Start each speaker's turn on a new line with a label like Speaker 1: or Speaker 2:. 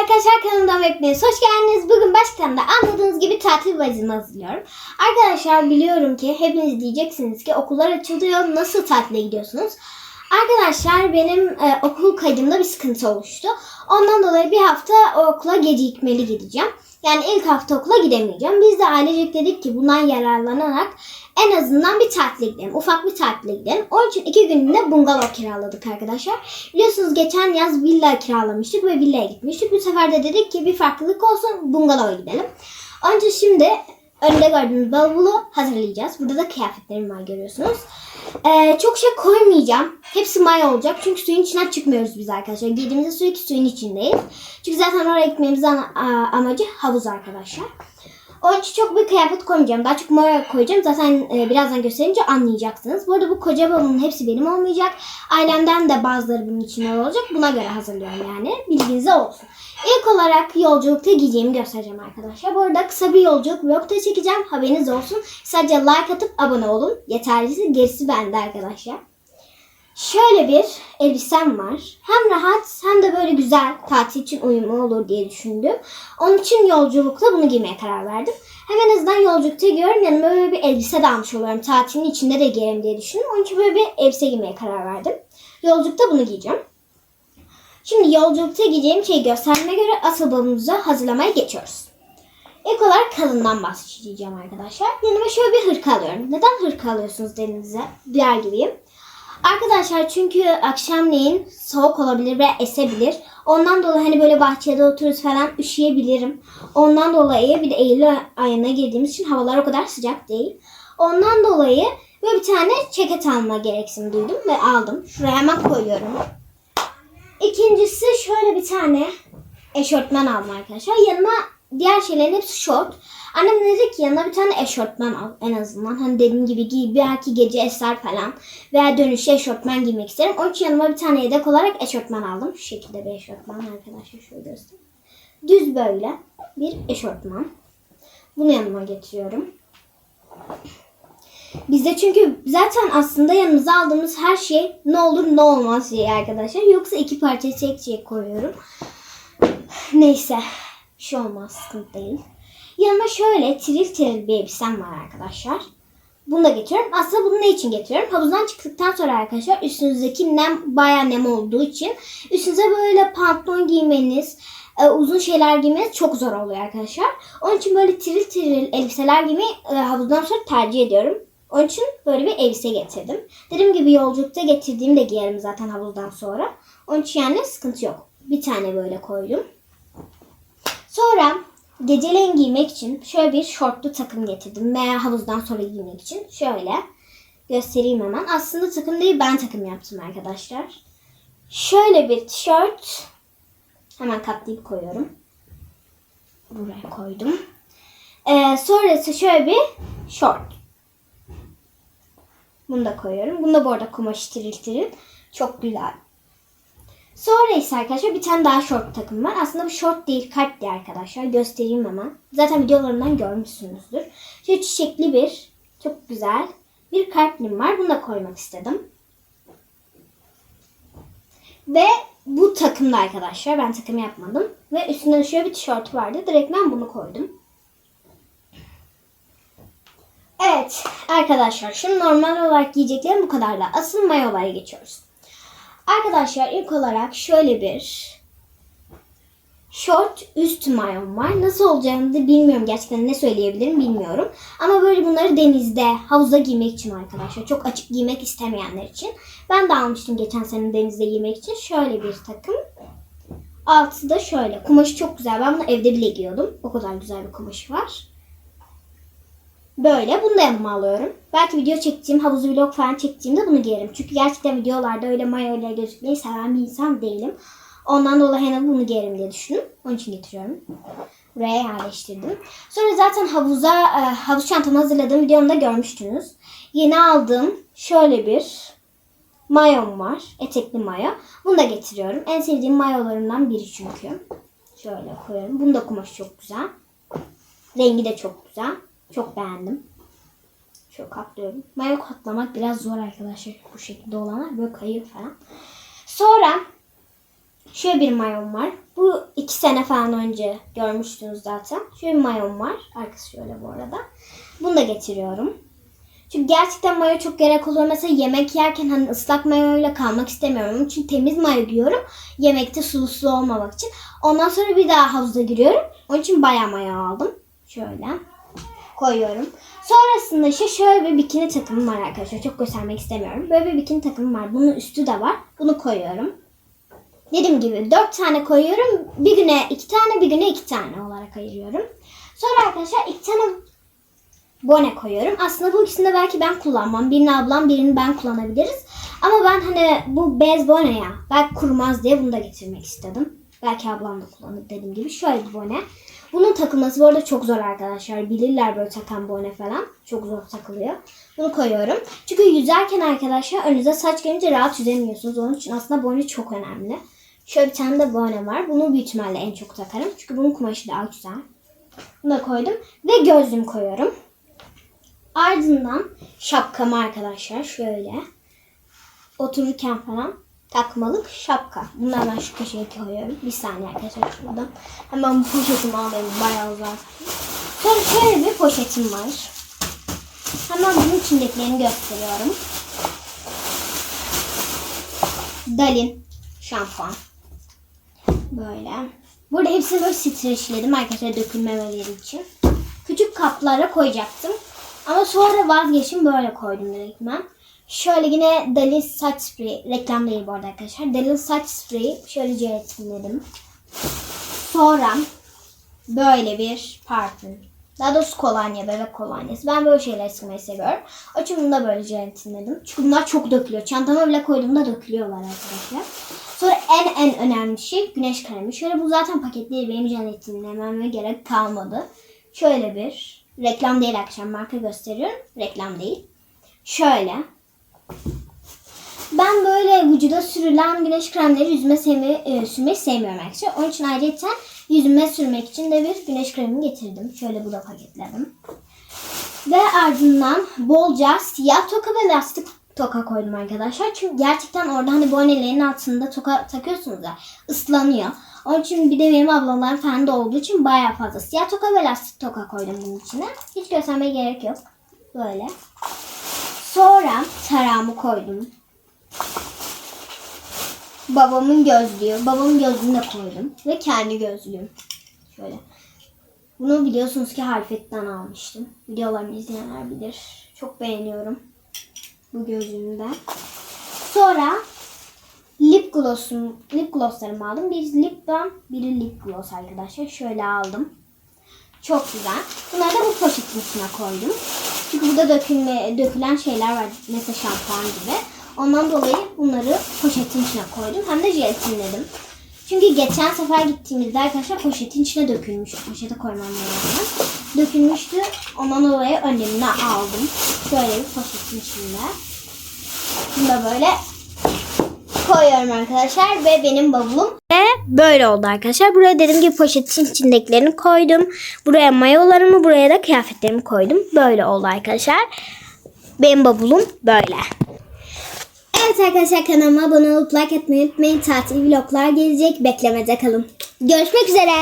Speaker 1: arkadaşlar kanalımdan hepiniz hoş geldiniz. Bugün başlıklarımda anladığınız gibi tatil valizimi hazırlıyorum. Arkadaşlar biliyorum ki hepiniz diyeceksiniz ki okullar açılıyor nasıl tatile gidiyorsunuz? Arkadaşlar benim e, okul kaydımda bir sıkıntı oluştu. Ondan dolayı bir hafta okula gecikmeli gideceğim. Yani ilk hafta okula gidemeyeceğim. Biz de ailecek dedik ki bundan yararlanarak en azından bir tatile gidelim. Ufak bir tatile gidelim. Onun için iki günlüğüne bungalov kiraladık arkadaşlar. Biliyorsunuz geçen yaz villa kiralamıştık ve villaya gitmiştik. Bu sefer de dedik ki bir farklılık olsun bungalova gidelim. Onun şimdi önünde gördüğünüz bavulu hazırlayacağız. Burada da kıyafetlerim var görüyorsunuz. Ee, çok şey koymayacağım. Hepsi maya olacak. Çünkü suyun içinden çıkmıyoruz biz arkadaşlar. Girdiğimizde sürekli suyun içindeyiz. Çünkü zaten oraya gitmemizin amacı havuz arkadaşlar. Onun için çok bir kıyafet koymayacağım. Daha çok maya koyacağım. Zaten e, birazdan gösterince anlayacaksınız. Bu arada bu koca bavulun hepsi benim olmayacak. Ailemden de bazıları bunun içinde olacak. Buna göre hazırlıyorum yani. Bilginize olsun. İlk olarak yolculukta giyeceğimi göstereceğim arkadaşlar. Bu arada kısa bir yolculuk vlog da çekeceğim. Haberiniz olsun. Sadece like atıp abone olun. Yeterlisi gerisi bende arkadaşlar. Şöyle bir elbisem var. Hem rahat hem de böyle güzel tatil için uyumlu olur diye düşündüm. Onun için yolculukta bunu giymeye karar verdim. Hem en azından yolculukta giyiyorum yanıma böyle bir elbise de almış oluyorum. Tatilin içinde de giyerim diye düşündüm. Onun için böyle bir elbise giymeye karar verdim. Yolculukta bunu giyeceğim. Şimdi yolculukta giyeceğim şeyi göstermeme göre asıl balımızı hazırlamaya geçiyoruz. İlk olarak kalından bahsedeceğim arkadaşlar. Yanıma şöyle bir hırka alıyorum. Neden hırka alıyorsunuz denize? Diğer gibiyim. Arkadaşlar çünkü akşamleyin soğuk olabilir ve esebilir. Ondan dolayı hani böyle bahçede otururuz falan üşüyebilirim. Ondan dolayı bir de Eylül ayına girdiğimiz için havalar o kadar sıcak değil. Ondan dolayı böyle bir tane ceket alma gereksinimi duydum ve aldım. Şuraya hemen koyuyorum. İkincisi şöyle bir tane eşortman aldım arkadaşlar. Yanıma diğer şeylerin hepsi şort. Annem dedi ki yanına bir tane eşortman al en azından. Hani dediğim gibi giy belki gece eser falan. Veya dönüşte eşortman giymek isterim. Onun için yanıma bir tane yedek olarak eşortman aldım. Şu şekilde bir eşortman arkadaşlar şöyle göstereyim. Düz böyle bir eşortman. Bunu yanıma getiriyorum. Bizde çünkü zaten aslında yanımıza aldığımız her şey ne olur ne olmaz diye arkadaşlar. Yoksa iki parça tek şey koyuyorum. Neyse. Bir şey olmaz. Sıkıntı değil. Yanıma şöyle tiril tiril bir elbisem var arkadaşlar. Bunu da getiriyorum. Aslında bunu ne için getiriyorum? Havuzdan çıktıktan sonra arkadaşlar üstünüzdeki nem bayağı nem olduğu için üstünüze böyle pantolon giymeniz, e, uzun şeyler giymeniz çok zor oluyor arkadaşlar. Onun için böyle tiril tiril elbiseler giymeyi e, havuzdan sonra tercih ediyorum. Onun için böyle bir elbise getirdim. Dediğim gibi yolculukta getirdiğimi de giyerim zaten havuzdan sonra. Onun için yani sıkıntı yok. Bir tane böyle koydum. Sonra geceleyin giymek için şöyle bir şortlu takım getirdim. Veya havuzdan sonra giymek için. Şöyle göstereyim hemen. Aslında takım değil ben takım yaptım arkadaşlar. Şöyle bir tişört. Hemen katlayıp koyuyorum. Buraya koydum. Ee, sonrası şöyle bir şort. Bunu da koyuyorum. Bunu da bu arada kumaş tiril tiril. Çok güzel. Sonra ise arkadaşlar bir tane daha short takım var. Aslında bu short değil kalp diye arkadaşlar. Göstereyim hemen. Zaten videolarımdan görmüşsünüzdür. Şöyle çiçekli bir çok güzel bir kalplim var. Bunu da koymak istedim. Ve bu takımda arkadaşlar. Ben takım yapmadım. Ve üstünde de şöyle bir tişört vardı. Direkt ben bunu koydum. Evet arkadaşlar şimdi normal olarak giyeceklerim bu kadarla. Asıl mayolara geçiyoruz. Arkadaşlar ilk olarak şöyle bir short üst mayom var. Nasıl olacağını da bilmiyorum. Gerçekten ne söyleyebilirim bilmiyorum. Ama böyle bunları denizde, havuza giymek için arkadaşlar. Çok açık giymek istemeyenler için. Ben de almıştım geçen sene denizde giymek için. Şöyle bir takım. Altı da şöyle. Kumaşı çok güzel. Ben bunu evde bile giyiyordum. O kadar güzel bir kumaşı var. Böyle. Bunu da yanıma alıyorum. Belki video çektiğim, havuz vlog falan çektiğimde bunu giyerim. Çünkü gerçekten videolarda öyle mayo ile gözükmeyi seven bir insan değilim. Ondan dolayı hemen bunu giyerim diye düşündüm. Onun için getiriyorum. Buraya yerleştirdim. Sonra zaten havuza, e, havuz çantamı hazırladığım videomda görmüştünüz. Yeni aldığım şöyle bir mayom var. Etekli mayo. Bunu da getiriyorum. En sevdiğim mayolarımdan biri çünkü. Şöyle koyuyorum. Bunu da kumaşı çok güzel. Rengi de çok güzel. Çok beğendim. Şöyle katlıyorum. Mayo katlamak biraz zor arkadaşlar. Bu şekilde olanlar böyle kayıyor falan. Sonra Şöyle bir mayom var. Bu iki sene falan önce görmüştünüz zaten. Şöyle bir mayom var. Arkası şöyle bu arada. Bunu da getiriyorum. Çünkü gerçekten mayo çok gerek oluyor. Mesela yemek yerken hani ıslak mayoyla kalmak istemiyorum. Çünkü temiz mayo giyiyorum. Yemekte sulu sulu olmamak için. Ondan sonra bir daha havuza giriyorum. Onun için bayağı mayo aldım. Şöyle koyuyorum. Sonrasında işte şöyle bir bikini takımım var arkadaşlar. Çok göstermek istemiyorum. Böyle bir bikini takımım var. Bunun üstü de var. Bunu koyuyorum. Dediğim gibi dört tane koyuyorum. Bir güne iki tane, bir güne iki tane olarak ayırıyorum. Sonra arkadaşlar iki tane bone koyuyorum. Aslında bu ikisini de belki ben kullanmam. Birini ablam, birini ben kullanabiliriz. Ama ben hani bu bez bone ya. Belki kurmaz diye bunu da getirmek istedim. Belki ablam da kullanır dediğim gibi. Şöyle bir bone. Bunun takılması bu arada çok zor arkadaşlar. Bilirler böyle takan bone falan. Çok zor takılıyor. Bunu koyuyorum. Çünkü yüzerken arkadaşlar önünüze saç gelince rahat yüzemiyorsunuz. Onun için aslında bone çok önemli. Şöyle bir tane de bone var. Bunu büyük ihtimalle en çok takarım. Çünkü bunun kumaşı daha güzel. Bunu da koydum. Ve gözlüğüm koyuyorum. Ardından şapkamı arkadaşlar şöyle otururken falan takmalık şapka. Bunları ben şu köşeye koyuyorum. Bir saniye arkadaşlar şuradan. Hemen bu poşetimi alayım. Bayağı uzak. Sonra şöyle bir poşetim var. Hemen bunun içindekilerini gösteriyorum. Dalin şampuan. Böyle. Burada hepsini böyle streçledim arkadaşlar dökülmemeleri için. Küçük kaplara koyacaktım. Ama sonra vazgeçtim böyle koydum direkt ben. Şöyle yine Dalin saç spreyi. Reklam değil bu arada arkadaşlar. Dalin saç spreyi şöyle jelatinledim. Sonra böyle bir parfüm. Daha doğrusu kolonya, bebek kolonyası. Ben böyle şeyler sıkmayı seviyorum. O için bunu da böyle jelatinledim. Çünkü bunlar çok dökülüyor. Çantama bile koyduğumda dökülüyorlar arkadaşlar. Sonra en en önemli şey güneş kremi. Şöyle bu zaten paketleri benim jelatinlememe gerek kalmadı. Şöyle bir reklam değil akşam marka gösteriyorum. Reklam değil. Şöyle. Ben böyle vücuda sürülen güneş kremleri yüzüme sevmeyi, e, sürmeyi sevmiyorum arkadaşlar. Onun için ayrıca yüzüme sürmek için de bir güneş kremi getirdim. Şöyle bu da paketledim. Ve ardından bolca siyah toka ve lastik toka koydum arkadaşlar. Çünkü gerçekten orada hani bonelerin altında toka takıyorsunuz ya ıslanıyor. Onun için bir de benim ablalarım falan da olduğu için bayağı fazla siyah toka ve lastik toka koydum bunun içine. Hiç göstermeye gerek yok. Böyle. Sonra tarağımı koydum. Babamın gözlüğü. Babamın gözlüğünü de koydum. Ve kendi gözlüğüm. Şöyle. Bunu biliyorsunuz ki Halfet'ten almıştım. Videolarımı izleyenler bilir. Çok beğeniyorum. Bu gözlüğümü de. Sonra lip gloss'um, lip gloss'larımı aldım. Bir lip balm, biri lip gloss arkadaşlar. Şöyle aldım. Çok güzel. Bunları da bu poşetin içine koydum. Çünkü burada dökülme, dökülen şeyler var. Mesela şampuan gibi. Ondan dolayı bunları poşetin içine koydum. Hem de jelatinledim. Çünkü geçen sefer gittiğimizde arkadaşlar poşetin içine dökülmüş. Poşete koymam lazım. Dökülmüştü. Ondan dolayı önlemini aldım. Şöyle bir poşetin içinde. Bunu da böyle koyuyorum arkadaşlar ve benim bavulum ve böyle oldu arkadaşlar. Buraya dediğim gibi poşetin içindekilerini koydum. Buraya mayolarımı, buraya da kıyafetlerimi koydum. Böyle oldu arkadaşlar. Benim bavulum böyle. Evet arkadaşlar kanalıma abone olup like etmeyi unutmayın. Tatil vloglar gelecek. Beklemede kalın. Görüşmek üzere.